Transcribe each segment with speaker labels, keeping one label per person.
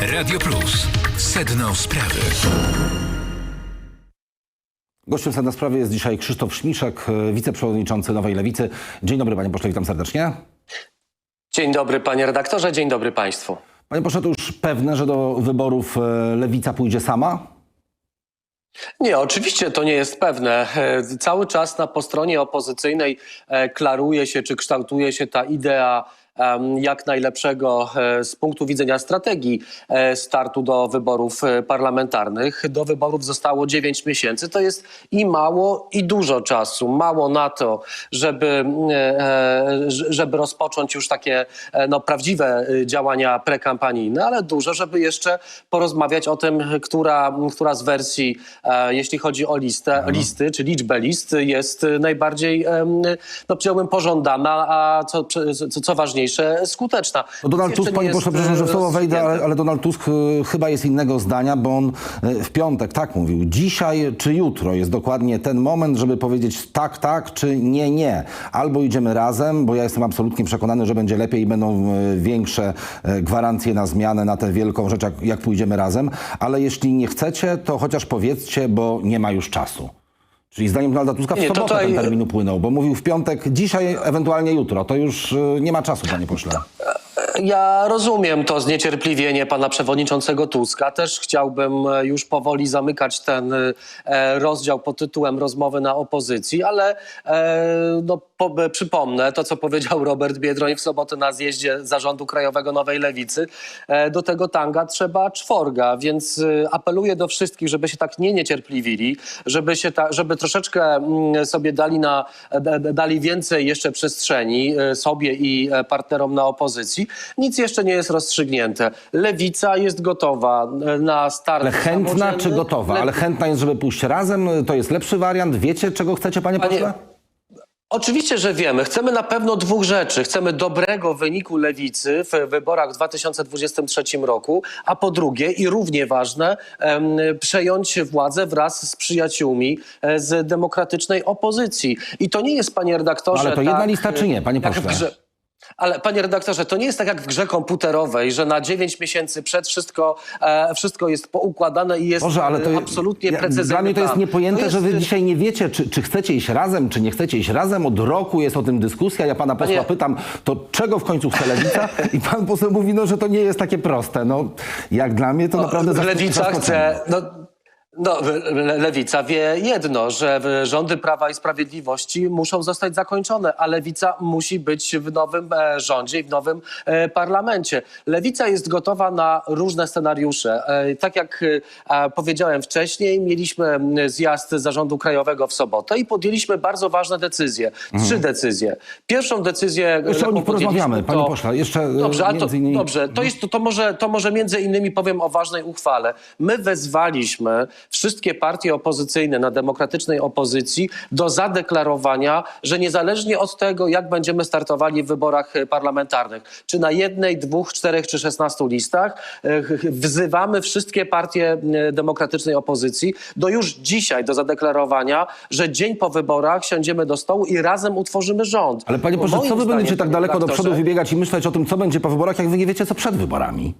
Speaker 1: Radio Plus. Sedno sprawy.
Speaker 2: Gościem Sedna Sprawy jest dzisiaj Krzysztof Szmiszek, e, wiceprzewodniczący Nowej Lewicy. Dzień dobry panie pośle, witam serdecznie.
Speaker 3: Dzień dobry panie redaktorze, dzień dobry państwu.
Speaker 2: Panie pośle, to już pewne, że do wyborów e, Lewica pójdzie sama?
Speaker 3: Nie, oczywiście to nie jest pewne. E, Cały czas na po stronie opozycyjnej klaruje się czy kształtuje się ta idea jak najlepszego e, z punktu widzenia strategii e, startu do wyborów e, parlamentarnych. Do wyborów zostało 9 miesięcy. To jest i mało, i dużo czasu. Mało na to, żeby, żeby rozpocząć już takie no, prawdziwe działania prekampanijne, ale dużo, żeby jeszcze porozmawiać o tym, która, która z wersji, jeśli chodzi o listę, listy, czy liczbę list, jest najbardziej, no powiedziałbym, pożądana, a co, co, co ważniejsze, skuteczna.
Speaker 2: No Donald Tusk,
Speaker 3: nie
Speaker 2: panie pośle, przepraszam, że w słowo
Speaker 3: e,
Speaker 2: wejdę, ale, ale Donald Tusk e, chyba jest innego zdania, bo on e, w piątek tak mówił. Dzisiaj czy jutro jest dokładnie ten moment, żeby powiedzieć tak, tak, czy nie, nie. Albo idziemy razem, bo ja jestem absolutnie przekonany, że będzie lepiej i będą większe gwarancje na zmianę, na tę wielką rzecz, jak, jak pójdziemy razem. Ale jeśli nie chcecie, to chociaż powiedzcie, bo nie ma już czasu. Czyli zdaniem Donalda Tuska w
Speaker 3: Nie,
Speaker 2: sobotę
Speaker 3: tutaj-
Speaker 2: ten termin upłynął, bo mówił w piątek, dzisiaj, ewentualnie jutro. To już e, nie ma czasu, panie pośle.
Speaker 3: Ja rozumiem to zniecierpliwienie pana przewodniczącego Tuska. Też chciałbym e, już powoli zamykać ten e, rozdział pod tytułem rozmowy na opozycji, ale e, no, po, e, przypomnę to, co powiedział Robert Biedroń w sobotę na zjeździe Zarządu Krajowego Nowej Lewicy. E, do tego tanga trzeba czworga, więc e, apeluję do wszystkich, żeby się tak nie niecierpliwili, żeby, się ta, żeby troszeczkę mm, sobie dali, na, dali więcej jeszcze przestrzeni sobie i partnerom na opozycji. Nic jeszcze nie jest rozstrzygnięte. Lewica jest gotowa na start.
Speaker 2: Ale chętna czy gotowa?
Speaker 3: Le-
Speaker 2: Ale chętna jest, żeby pójść razem? To jest lepszy wariant? Wiecie, czego chcecie, panie,
Speaker 3: Panie-
Speaker 2: pośle?
Speaker 3: Oczywiście, że wiemy. Chcemy na pewno dwóch rzeczy. Chcemy dobrego wyniku lewicy w wyborach w 2023 roku, a po drugie i równie ważne, przejąć władzę wraz z przyjaciółmi e, z demokratycznej opozycji. I to nie jest, panie redaktorze.
Speaker 2: Ale to jedna
Speaker 3: tak,
Speaker 2: lista czy nie, panie
Speaker 3: jak w
Speaker 2: pośle?
Speaker 3: Ale panie redaktorze, to nie jest tak jak w grze komputerowej, że na 9 miesięcy przed wszystko, e, wszystko jest poukładane i jest
Speaker 2: Boże, ale to
Speaker 3: e, absolutnie
Speaker 2: ja-
Speaker 3: precyzyjny
Speaker 2: Dla mnie to jest niepojęte,
Speaker 3: To
Speaker 2: że wy
Speaker 3: jest-
Speaker 2: dzisiaj nie wiecie, czy, czy chcecie iść razem, czy nie chcecie iść razem. Od roku jest o tym dyskusja. Ja pana posła
Speaker 3: Panie-
Speaker 2: pytam, to czego w końcu chce lewica? I pan poseł mówi, no, że to nie jest takie proste. No, jak dla mnie to naprawdę zask-
Speaker 3: Lewica chce. No, no, Le- Lewica wie jedno, że rządy Prawa i Sprawiedliwości muszą zostać zakończone, a Lewica musi być w nowym e, rządzie i w nowym e, parlamencie. Lewica jest gotowa na różne scenariusze. E, tak jak powiedziałem wcześniej, mieliśmy zjazd Zarządu Krajowego w sobotę i podjęliśmy bardzo ważne decyzje. Trzy decyzje. Pierwszą decyzję.
Speaker 2: Mhm. Jeszcze o nich porozmawiamy, panie pośle. Jeszcze
Speaker 3: Dobrze, to,
Speaker 2: innymi...
Speaker 3: dobrze, to, jest, to, to, może, to może między innymi powiem o ważnej uchwale. My wezwaliśmy wszystkie partie opozycyjne na demokratycznej opozycji do zadeklarowania, że niezależnie od tego, jak będziemy startowali w wyborach e, parlamentarnych, czy na jednej, dwóch, czterech czy szesnastu listach, e, wzywamy wszystkie partie e, demokratycznej opozycji do już dzisiaj do zadeklarowania, że dzień po wyborach siądziemy do stołu i razem utworzymy rząd.
Speaker 2: Ale panie pośle, co wy będziecie tak daleko do przodu wybiegać i myśleć o tym, co będzie po wyborach, jak wy nie wiecie, co przed wyborami?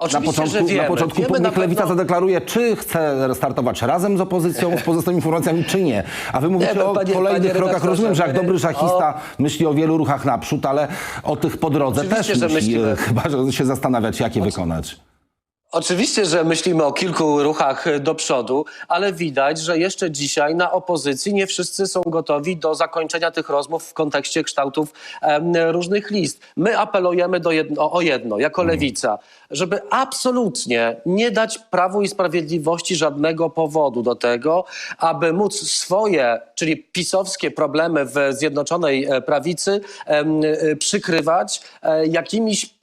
Speaker 2: Na
Speaker 3: Oczywiście,
Speaker 2: początku,
Speaker 3: że wiemy.
Speaker 2: na początku
Speaker 3: wiemy
Speaker 2: niech
Speaker 3: na
Speaker 2: Lewica
Speaker 3: pewno-
Speaker 2: zadeklaruje, czy chce startować razem z opozycją, z pozostałymi formacjami, czy nie. A wy mówicie
Speaker 3: Nie,
Speaker 2: o
Speaker 3: panie-
Speaker 2: kolejnych
Speaker 3: panie
Speaker 2: krokach. Rozumiem, że jak
Speaker 3: my-
Speaker 2: dobry szachista myśli o wielu ruchach naprzód, ale o tych po drodze
Speaker 3: Oczywiście,
Speaker 2: też
Speaker 3: myślimy.
Speaker 2: e, chyba że się zastanawiać, jakie wykonać.
Speaker 3: Oczywiście, że myślimy o kilku ruchach do przodu, ale widać, że jeszcze dzisiaj na opozycji nie wszyscy są gotowi do zakończenia tych rozmów w kontekście kształtów różnych list. My apelujemy do jedno, o jedno, jako lewica, żeby absolutnie nie dać Prawu i Sprawiedliwości żadnego powodu do tego, aby móc swoje, czyli pisowskie problemy w Zjednoczonej e, Prawicy e, przykrywać e, jakimiś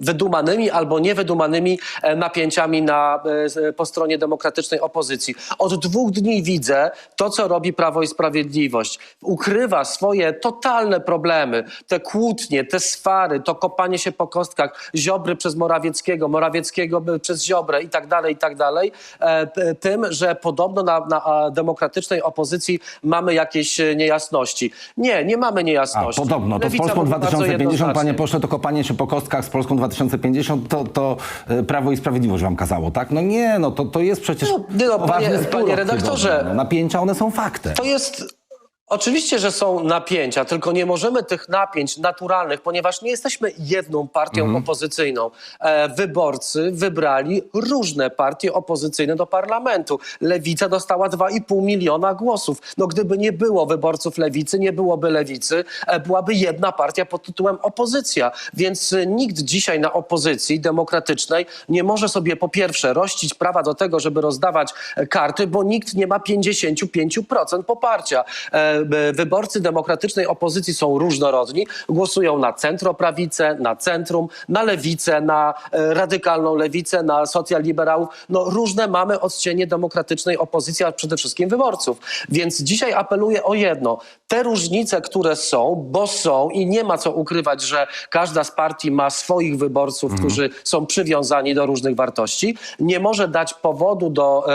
Speaker 3: wydumanymi albo niewydumanymi napięciami na, e, z- po stronie demokratycznej opozycji. Od dwóch dni widzę to, co robi Prawo i Sprawiedliwość. Ukrywa swoje totalne problemy, te kłótnie, te swary, to kopanie się po kostkach, Ziobry przez Morawieckiego, Morawieckiego przez Ziobrę i tak dalej, i tak dalej, e, tym, że podobno na, na a, demokratycznej opozycji mamy jakieś e, niejasności. Nie, nie mamy
Speaker 2: A,
Speaker 3: niejasności.
Speaker 2: podobno. To z
Speaker 3: Lewica
Speaker 2: Polską
Speaker 3: mówi bardzo
Speaker 2: 2050, panie pośle, to kopanie się po kostkach z Polską 2050, to, to e, Prawo i Sprawiedliwość wam kazało, tak? No nie, no to, to jest przecież
Speaker 3: No, no, panie- panie redaktorze.
Speaker 2: No, napięcia, one są faktem.
Speaker 3: To jest. Oczywiście, że są napięcia, tylko nie możemy tych napięć naturalnych, ponieważ nie jesteśmy jedną partią
Speaker 2: Mhm.
Speaker 3: opozycyjną. E, wyborcy wybrali różne partie opozycyjne do parlamentu. Lewica dostała 2,5 miliona głosów. No gdyby nie było wyborców lewicy, nie byłoby lewicy, e, byłaby jedna partia pod tytułem opozycja. Więc e, nikt dzisiaj na opozycji demokratycznej nie może sobie po pierwsze rościć prawa do tego, żeby rozdawać karty, bo nikt nie ma 55% poparcia. E, Wyborcy demokratycznej opozycji są różnorodni, głosują na centroprawicę, na centrum, na lewicę, na e, radykalną lewicę, na socjaliberałów. No różne mamy odcienie demokratycznej opozycji, a przede wszystkim wyborców. Więc dzisiaj apeluję o jedno. Te różnice, które są, bo są i nie ma co ukrywać, że każda z partii ma swoich wyborców, którzy są przywiązani do różnych wartości, nie może dać powodu do,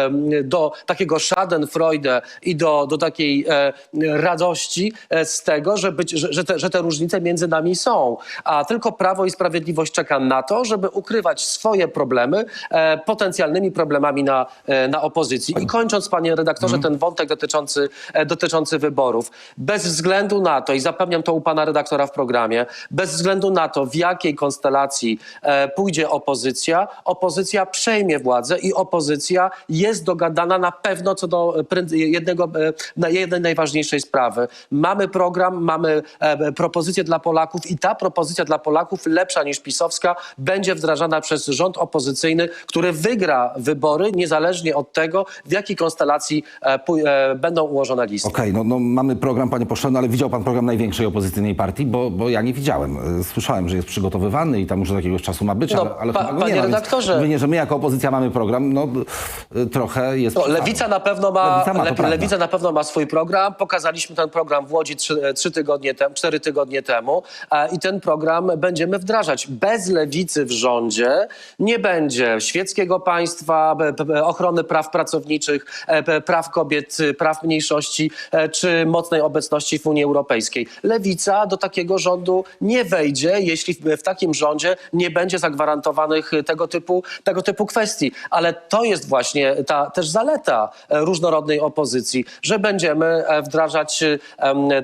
Speaker 3: do takiego schadenfreude i do, do takiej e, radości e, z tego, że, być, że, te, że te różnice między nami są. A tylko Prawo i Sprawiedliwość czeka na to, żeby ukrywać swoje problemy e, potencjalnymi problemami na, na opozycji. I kończąc, panie redaktorze, ten wątek dotyczący, dotyczący wyborów. Bez względu na to, i zapewniam to u pana redaktora w programie, bez względu na to, w jakiej konstelacji e, pójdzie opozycja, opozycja przejmie władzę i opozycja jest dogadana na pewno co do e, pryn- jednego, e, jednej najważniejszej sprawy. Mamy program, mamy e, propozycję dla Polaków i ta propozycja dla Polaków, lepsza niż pisowska, będzie wdrażana przez rząd opozycyjny, który wygra wybory, niezależnie od tego, w jakiej konstelacji e, e, będą ułożone listy.
Speaker 2: Okej, no, no mamy program, panie pośle, no ale widział pan program największej opozycyjnej partii? Bo, bo ja nie widziałem. E, Słyszałem, że jest przygotowywany i tam już od jakiegoś czasu ma być,
Speaker 3: No,
Speaker 2: ale, ale
Speaker 3: pa-
Speaker 2: chyba
Speaker 3: panie
Speaker 2: nie więc
Speaker 3: redaktorze.
Speaker 2: Że my jako opozycja mamy program, no e, trochę jest...
Speaker 3: No. Lewica na pewno ma,
Speaker 2: Lewica ma.
Speaker 3: Lewica na pewno ma swój program. Pokazaliśmy ten program w Łodzi trzy, e, trzy tygodnie temu, cztery tygodnie temu e, i ten program będziemy wdrażać. Bez Lewicy w rządzie nie będzie świeckiego państwa, ochrony praw pracowniczych, praw kobiet, praw mniejszości czy mocnej obecności w Unii Europejskiej. Lewica do takiego rządu nie wejdzie, jeśli w, takim rządzie nie będzie zagwarantowanych y, tego typu, tego typu kwestii. Ale to jest właśnie ta też zaleta e, różnorodnej opozycji, że będziemy e, wdrażać y,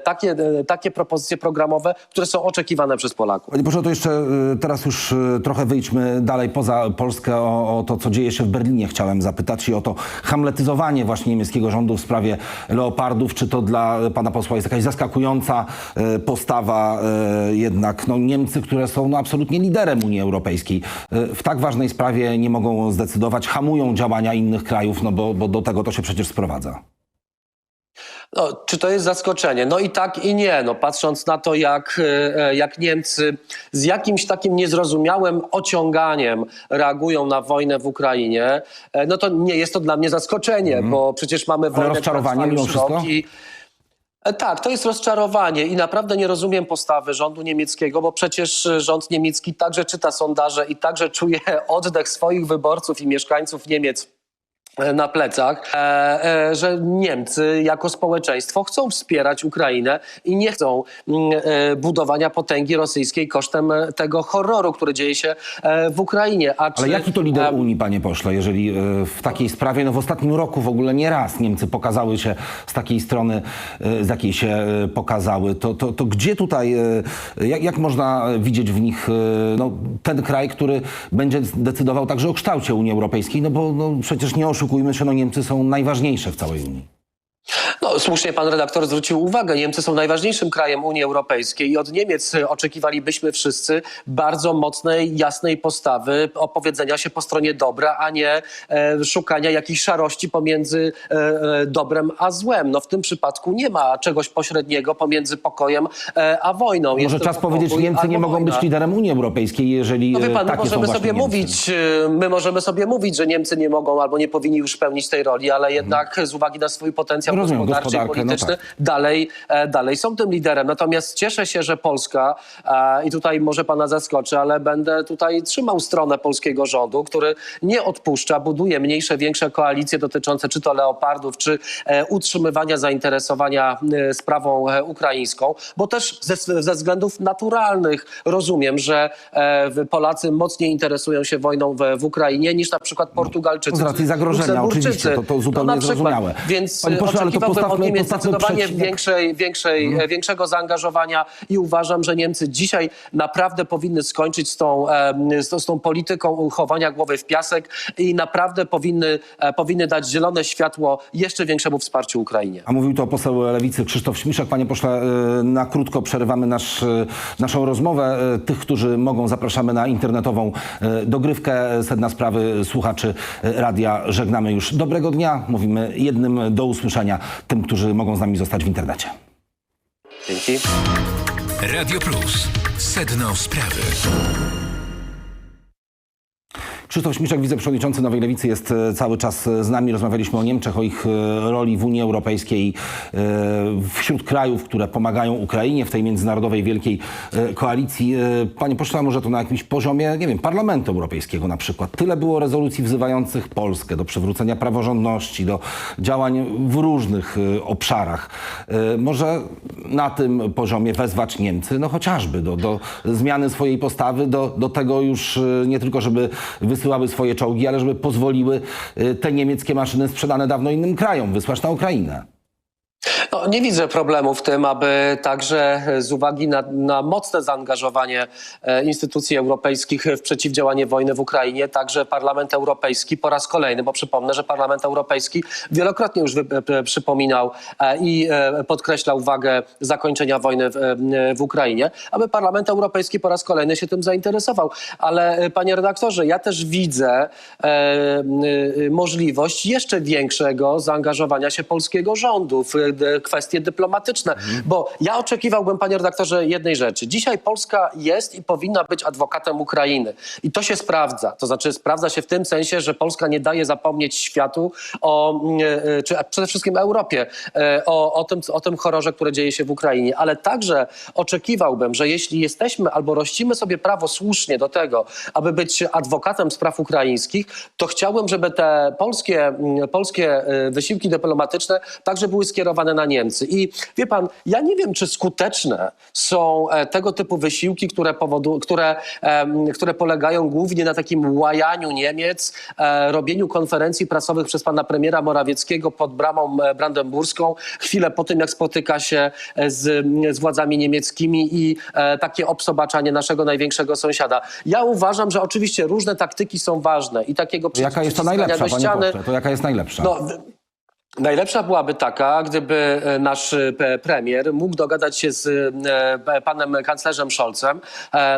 Speaker 3: takie, e, takie propozycje programowe, które są oczekiwane przez Polaków.
Speaker 2: Panie proszę, to jeszcze y, teraz już trochę wyjdźmy dalej poza Polskę o, o to, co dzieje się w Berlinie. Chciałem zapytać i o to hamletyzowanie właśnie niemieckiego rządu w sprawie leopardów. Czy to dla pana posła jest jakaś zaskakująca y, postawa y, jednak? No, Niemcy, które są no, absolutnie liderem Unii Europejskiej, y, w tak ważnej sprawie nie mogą zdecydować, hamują działania innych krajów, no bo, bo do tego to się przecież sprowadza.
Speaker 3: No, czy to jest zaskoczenie? No i tak i nie. No, patrząc na to, jak, e, jak Niemcy z jakimś takim niezrozumiałym ociąganiem reagują na wojnę w Ukrainie, e, no to nie jest to dla mnie zaskoczenie, bo przecież mamy wojnę, która
Speaker 2: rozczarowanie mimo wszystko?
Speaker 3: i- E, Tak, to jest rozczarowanie i naprawdę nie rozumiem postawy rządu niemieckiego, bo przecież e, rząd niemiecki także czyta sondaże i także czuje oddech swoich wyborców i mieszkańców Niemiec. e, na plecach, e, e, że Niemcy jako społeczeństwo chcą wspierać Ukrainę i nie chcą mm, e, budowania potęgi rosyjskiej kosztem tego horroru, który dzieje się w Ukrainie. A
Speaker 2: Ale
Speaker 3: czy,
Speaker 2: jaki to lider Unii, panie pośle, jeżeli w takiej sprawie, no w ostatnim roku w ogóle nie raz Niemcy pokazały się z takiej strony, z jakiej się pokazały, to, to, to gdzie tutaj, jak, jak można widzieć w nich no, ten kraj, który będzie decydował także o kształcie Unii Europejskiej, no bo no, przecież nie oszukujmy się, no Niemcy są najważniejsze w całej Unii.
Speaker 3: No, słusznie pan redaktor zwrócił uwagę. Niemcy są najważniejszym krajem Unii Europejskiej i od Niemiec e, oczekiwalibyśmy wszyscy bardzo mocnej, jasnej postawy, opowiedzenia się po stronie dobra, a nie e, szukania jakichś szarości pomiędzy e, e, dobrem a złem. No, w tym przypadku nie ma czegoś pośredniego pomiędzy pokojem e, a wojną. Jest
Speaker 2: Może czas
Speaker 3: tylko
Speaker 2: powiedzieć,
Speaker 3: pokój
Speaker 2: Niemcy nie mogą być
Speaker 3: wojna.
Speaker 2: liderem Unii Europejskiej, jeżeli
Speaker 3: No wie
Speaker 2: e,
Speaker 3: pan,
Speaker 2: takie
Speaker 3: możemy sobie
Speaker 2: Niemcy.
Speaker 3: mówić, y, my możemy sobie mówić, że Niemcy nie mogą albo nie powinni już pełnić tej roli, ale jednak z uwagi na swój potencjał.
Speaker 2: Rozumiem,
Speaker 3: gospodarczy i
Speaker 2: gospodarkę, no tak.
Speaker 3: dalej, e, dalej są tym liderem. Natomiast cieszę się, że Polska e, i tutaj może pana zaskoczy, ale będę tutaj trzymał stronę polskiego rządu, który nie odpuszcza, buduje mniejsze, większe koalicje dotyczące czy to leopardów, czy e, utrzymywania zainteresowania sprawą ukraińską, bo też ze, ze względów naturalnych rozumiem, że Polacy mocniej interesują się wojną w, w Ukrainie niż na przykład Portugalczycy.
Speaker 2: Z racji zagrożenia, oczywiście, to- to zupełnie
Speaker 3: no, na przykład.
Speaker 2: zrozumiałe.
Speaker 3: Więc
Speaker 2: Panie pośle, ale to
Speaker 3: oczekiwałbym od
Speaker 2: postawmy-
Speaker 3: Niemiec
Speaker 2: postawmy
Speaker 3: zdecydowanie
Speaker 2: przecinek.
Speaker 3: większej, większej,
Speaker 2: Mhm.
Speaker 3: e, większego zaangażowania i uważam, że Niemcy dzisiaj naprawdę powinny skończyć z tą, e, z, tą- polityką chowania głowy w piasek i naprawdę powinny, e, powinny dać zielone światło jeszcze większemu wsparciu Ukrainie.
Speaker 2: A mówił to poseł Lewicy Krzysztof Śmiszek. Panie pośle, y, na krótko przerywamy nasz, y, naszą rozmowę. Tych, którzy mogą, zapraszamy na internetową dogrywkę sedna sprawy słuchaczy radia. Żegnamy już. Dobrego dnia. Mówimy jednym do usłyszenia tym, którzy mogą z nami zostać w internecie.
Speaker 3: Dzięki.
Speaker 1: Radio Plus. Sedno sprawy.
Speaker 2: Krzysztof Śmiszek, wiceprzewodniczący Nowej Lewicy jest e, cały czas e, z nami. Rozmawialiśmy o Niemczech, o ich e, roli w Unii Europejskiej wśród krajów, które pomagają Ukrainie w tej międzynarodowej wielkiej koalicji. Panie pośle, może to na jakimś poziomie, nie wiem, Parlamentu Europejskiego na przykład. Tyle było rezolucji wzywających Polskę do przywrócenia praworządności, do działań w różnych obszarach. Może na tym poziomie wezwać Niemcy, no chociażby do, do zmiany swojej postawy, do, do tego już nie tylko, żeby wysyłały swoje czołgi, ale żeby pozwoliły e, te niemieckie maszyny sprzedane dawno innym krajom wysłać na Ukrainę.
Speaker 3: No, nie widzę problemu w tym, aby także z uwagi na, na mocne zaangażowanie e, instytucji europejskich w przeciwdziałanie wojny w Ukrainie, także Parlament Europejski po raz kolejny, bo przypomnę, że Parlament Europejski wielokrotnie już przypominał e, i e, podkreślał wagę zakończenia wojny w, w Ukrainie, aby Parlament Europejski po raz kolejny się tym zainteresował. Ale panie redaktorze, ja też widzę możliwość jeszcze większego zaangażowania się polskiego rządu w kwestie dyplomatyczne. Bo ja oczekiwałbym, panie redaktorze, jednej rzeczy. Dzisiaj Polska jest i powinna być adwokatem Ukrainy. I to się sprawdza. To znaczy sprawdza się w tym sensie, że Polska nie daje zapomnieć światu o, mm, e, czy przede wszystkim Europie, e, o, o, tym, o tym horrorze, które dzieje się w Ukrainie. Ale także oczekiwałbym, że jeśli jesteśmy albo rościmy sobie prawo słusznie do tego, aby być adwokatem spraw ukraińskich, to chciałbym, żeby te polskie, mm, polskie e, wysiłki dyplomatyczne także były skierowane na Niemcy. I wie pan, ja nie wiem, czy skuteczne są e, tego typu wysiłki, które, powodu, które, które polegają głównie na takim łajaniu Niemiec, e, robieniu konferencji prasowych przez pana premiera Morawieckiego pod bramą e, brandenburską, chwilę po tym, jak spotyka się z, z władzami niemieckimi i takie obsobaczanie naszego największego sąsiada. Ja uważam, że oczywiście różne taktyki są ważne i takiego
Speaker 2: To jaka jest
Speaker 3: przyciskania
Speaker 2: najlepsza, panie
Speaker 3: ściany,
Speaker 2: pośle? To jaka jest najlepsza?
Speaker 3: no, Najlepsza byłaby taka, gdyby e, nasz e, premier mógł dogadać się z e, panem kanclerzem Scholzem,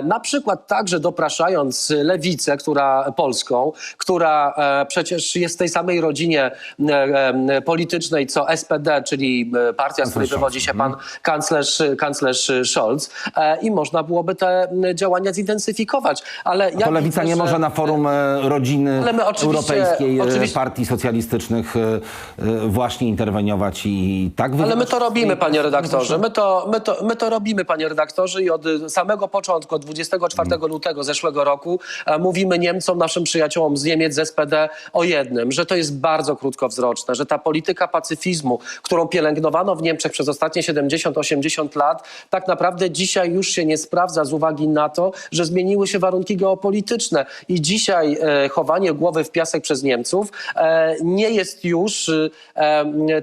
Speaker 3: na przykład także dopraszając lewicę, która polską, która przecież jest w tej samej rodzinie politycznej co SPD, czyli partia, z której wywodzi się pan kanclerz, kanclerz Scholz i można byłoby te działania zintensyfikować. Ale ja
Speaker 2: to lewica
Speaker 3: widzę,
Speaker 2: nie
Speaker 3: że-
Speaker 2: może na forum rodziny
Speaker 3: oczywiście-
Speaker 2: europejskiej
Speaker 3: oczywiście-
Speaker 2: partii socjalistycznych właśnie interweniować i tak
Speaker 3: Ale my to robimy, panie redaktorze. My to, my, to, my to robimy, panie redaktorze, i od samego początku, od 24 lutego zeszłego roku, e, mówimy Niemcom, naszym przyjaciołom z Niemiec, z SPD o jednym, że to jest bardzo krótkowzroczne, że ta polityka pacyfizmu, którą pielęgnowano w Niemczech przez ostatnie 70-80 lat, tak naprawdę dzisiaj już się nie sprawdza z uwagi na to, że zmieniły się warunki geopolityczne. I dzisiaj e, chowanie głowy w piasek przez Niemców e, nie jest już em,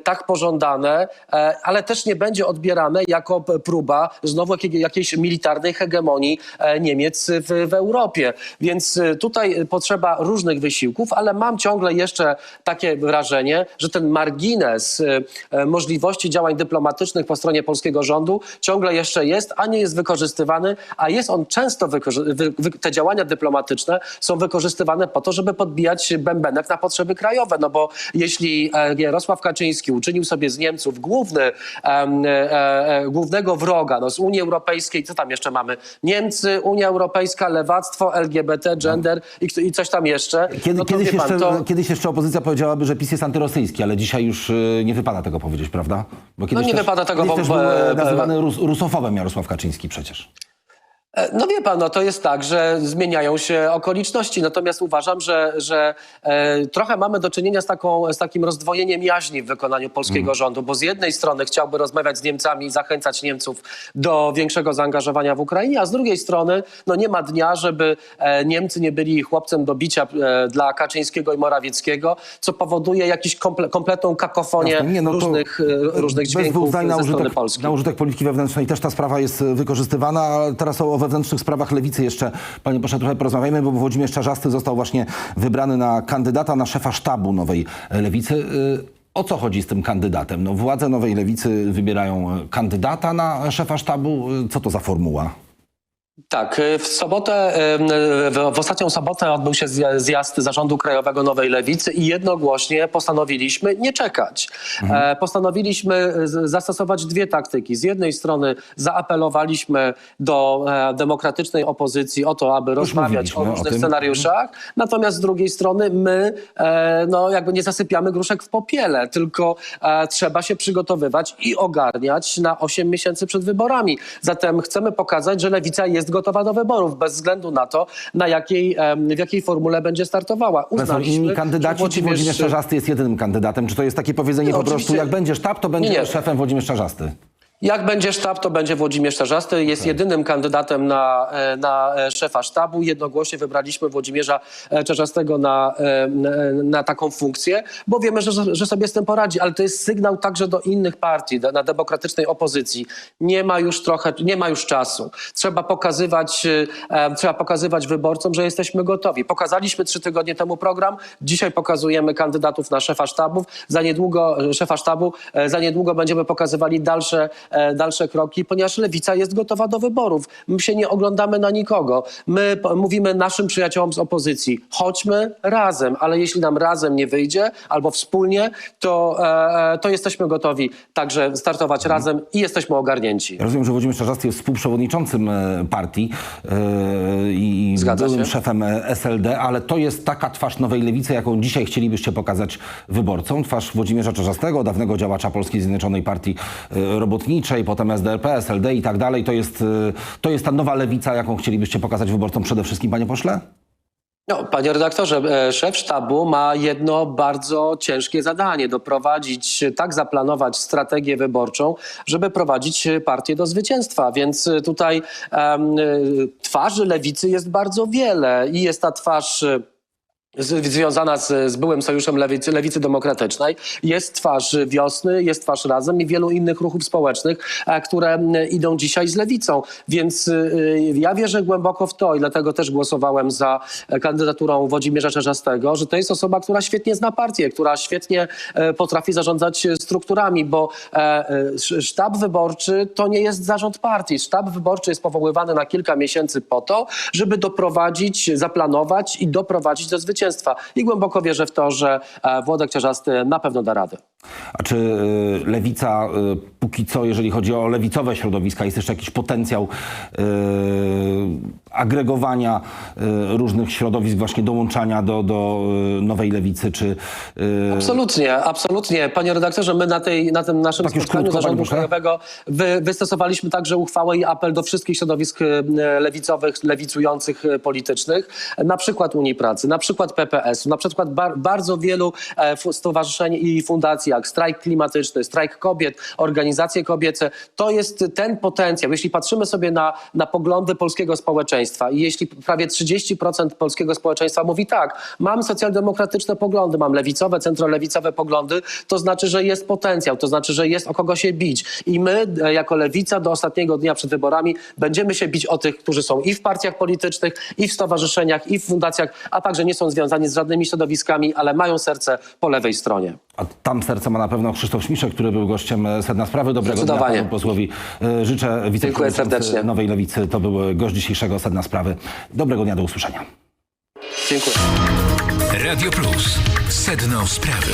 Speaker 3: tak pożądane, e, ale też nie będzie odbierane jako próba znowu jakiej, jakiejś militarnej hegemonii e, Niemiec w, w Europie. Więc e, tutaj potrzeba różnych wysiłków, ale mam ciągle jeszcze takie wrażenie, że ten margines e, e, możliwości działań dyplomatycznych po stronie polskiego rządu ciągle jeszcze jest, a nie jest wykorzystywany, a jest on często, te działania dyplomatyczne są wykorzystywane po to, żeby podbijać bębenek na potrzeby krajowe, no bo jeśli e, Jarosław Kaczyński uczynił sobie z Niemców główny, em, e, e, głównego wroga no, z Unii Europejskiej, co tam jeszcze mamy? Niemcy, Unia Europejska, lewactwo, LGBT, gender i, i coś tam jeszcze.
Speaker 2: Kiedy,
Speaker 3: no to
Speaker 2: kiedyś,
Speaker 3: pan,
Speaker 2: jeszcze,
Speaker 3: to...
Speaker 2: kiedyś jeszcze opozycja powiedziałaby, że PiS jest antyrosyjski, ale dzisiaj już nie wypada tego powiedzieć, prawda? Kiedyś
Speaker 3: nie
Speaker 2: też,
Speaker 3: wypada tego,
Speaker 2: kiedyś
Speaker 3: bo-
Speaker 2: był
Speaker 3: e,
Speaker 2: e, nazywany rus, rusofobem Jarosław Kaczyński przecież.
Speaker 3: E, No wie pan, no to jest tak, że zmieniają się okoliczności, natomiast uważam, że, że e, trochę mamy do czynienia z, taką, z takim rozdwojeniem jaźni w wykonaniu polskiego rządu, bo z jednej strony chciałby rozmawiać z Niemcami i zachęcać Niemców do większego zaangażowania w Ukrainie, a z drugiej strony no nie ma dnia, żeby e, Niemcy nie byli chłopcem do bicia e, dla Kaczyńskiego i Morawieckiego, co powoduje jakąś komple, kompletną kakofonię
Speaker 2: Jasne. Nie, no
Speaker 3: różnych, e, różnych
Speaker 2: bez
Speaker 3: dźwięków
Speaker 2: na
Speaker 3: ze strony
Speaker 2: użytek,
Speaker 3: Polski.
Speaker 2: na użytek polityki wewnętrznej też ta sprawa jest wykorzystywana, ale teraz o wewnętrznych sprawach lewicy jeszcze, panie proszę, trochę porozmawiajmy, bo Włodzimierz Czarzasty został właśnie wybrany na kandydata na szefa sztabu nowej lewicy. Y, O co chodzi z tym kandydatem? No, władze nowej lewicy wybierają kandydata na szefa sztabu. Y, Co to za formuła?
Speaker 3: Tak, y, w sobotę, y, w, ostatnią sobotę odbył się zja- zjazd Zarządu Krajowego Nowej Lewicy i jednogłośnie postanowiliśmy nie czekać. E, Postanowiliśmy z- zastosować dwie taktyki. Z jednej strony zaapelowaliśmy do e, demokratycznej opozycji o to, aby rozmawiać
Speaker 2: mówiliśmy
Speaker 3: o
Speaker 2: o
Speaker 3: różnych
Speaker 2: tym.
Speaker 3: scenariuszach, natomiast z drugiej strony my e, no, jakby nie zasypiamy gruszek w popiele, tylko trzeba się przygotowywać i ogarniać na 8 miesięcy przed wyborami. Zatem chcemy pokazać, że lewica jest gotowa do wyborów, bez względu na to, na jakiej, w jakiej formule będzie startowała.
Speaker 2: To są
Speaker 3: Uznaliśmy,
Speaker 2: inni kandydaci, czy Włodzimierz Czarzasty jest jedynym kandydatem? Czy to jest takie powiedzenie
Speaker 3: Nie,
Speaker 2: po prostu, jak będzie sztab, to będzie
Speaker 3: Nie, nie.
Speaker 2: szefem Włodzimierz Czarzasty?
Speaker 3: Jak będzie sztab, to będzie Włodzimierz Czarzasty. Jest jedynym kandydatem na, e, na e, szefa sztabu. Jednogłośnie wybraliśmy Włodzimierza e, Czarzastego na, na, taką funkcję, bo wiemy, że, że sobie z tym poradzi. Ale to jest sygnał także do innych partii, na demokratycznej opozycji. Nie ma już trochę, nie ma już czasu. Trzeba pokazywać, trzeba pokazywać wyborcom, że jesteśmy gotowi. Pokazaliśmy trzy tygodnie temu program. Dzisiaj pokazujemy kandydatów na szefa sztabów. Za niedługo, szefa sztabu, za niedługo będziemy pokazywali dalsze, dalsze kroki, ponieważ lewica jest gotowa do wyborów. My się nie oglądamy na nikogo. My mówimy naszym przyjaciołom z opozycji, chodźmy razem, ale jeśli nam razem nie wyjdzie albo wspólnie, to, e, e, to jesteśmy gotowi także startować razem i jesteśmy ogarnięci.
Speaker 2: Ja rozumiem, że Włodzimierz Czarzasty jest współprzewodniczącym e, partii e, i
Speaker 3: Zgadza
Speaker 2: byłym
Speaker 3: się.
Speaker 2: szefem e, SLD, ale to jest taka twarz Nowej Lewicy, jaką dzisiaj chcielibyście pokazać wyborcom. Twarz Włodzimierza Czarzastego, dawnego działacza Polskiej Zjednoczonej Partii e, Robotniczej, potem SDRP, SLD i tak dalej. To jest, e, to jest ta nowa lewica, jaką chcielibyście pokazać wyborcom przede wszystkim, panie pośle?
Speaker 3: No, panie redaktorze, e, szef sztabu ma jedno bardzo ciężkie zadanie: doprowadzić, tak zaplanować strategię wyborczą, żeby prowadzić partię do zwycięstwa. Więc e, tutaj e, twarzy lewicy jest bardzo wiele i jest ta twarz. Z- związana z, z byłym sojuszem lewicy, lewicy demokratycznej. Jest twarz wiosny, jest twarz razem i wielu innych ruchów społecznych, e, które idą dzisiaj z lewicą. Więc y, ja wierzę głęboko w to i dlatego też głosowałem za e, kandydaturą Włodzimierza Czerzastego, że to jest osoba, która świetnie zna partię, która świetnie e, potrafi zarządzać strukturami, bo sz- sztab wyborczy to nie jest zarząd partii. Sztab wyborczy jest powoływany na kilka miesięcy po to, żeby doprowadzić, zaplanować i doprowadzić do zwycięstwa. I głęboko wierzę w to, że e, Włodek Czerzasty na pewno da radę.
Speaker 2: A czy e, lewica e, póki co, jeżeli chodzi o lewicowe środowiska, jest jeszcze jakiś potencjał e, agregowania e, różnych środowisk, właśnie dołączania do, do e, nowej lewicy, czy e,
Speaker 3: Absolutnie, absolutnie. Panie redaktorze, my na, tej, na tym naszym
Speaker 2: Tak
Speaker 3: spotkaniu
Speaker 2: krótko,
Speaker 3: Zarządu. Krajowego wy, wystosowaliśmy także uchwałę i apel do wszystkich środowisk lewicowych, lewicujących politycznych, na przykład Unii Pracy, na przykład PPS-u, na przykład bar, bardzo wielu e, stowarzyszeń i fundacji organizacje jak strajk klimatyczny, strajk kobiet, organizacje kobiece, to jest ten potencjał. Jeśli patrzymy sobie na, na poglądy polskiego społeczeństwa i jeśli prawie 30% polskiego społeczeństwa mówi tak, mam socjaldemokratyczne poglądy, mam lewicowe, centrolewicowe poglądy, to znaczy, że jest potencjał, to znaczy, że jest o kogo się bić. I my, e, jako lewica, do ostatniego dnia przed wyborami będziemy się bić o tych, którzy są i w partiach politycznych, i w stowarzyszeniach, i w fundacjach, a także nie są związani z żadnymi środowiskami, ale mają serce po lewej stronie.
Speaker 2: A tam serce ma na pewno Krzysztof Śmiszek, który był gościem e, Sedna Sprawy. Dobrego dnia panu posłowi. E, Życzę wiceprzewodniczący. Nowej Lewicy. To był gość dzisiejszego Sedna Sprawy. Dobrego dnia, do usłyszenia.
Speaker 3: Dziękuję.
Speaker 1: Radio Plus. Sedno sprawy.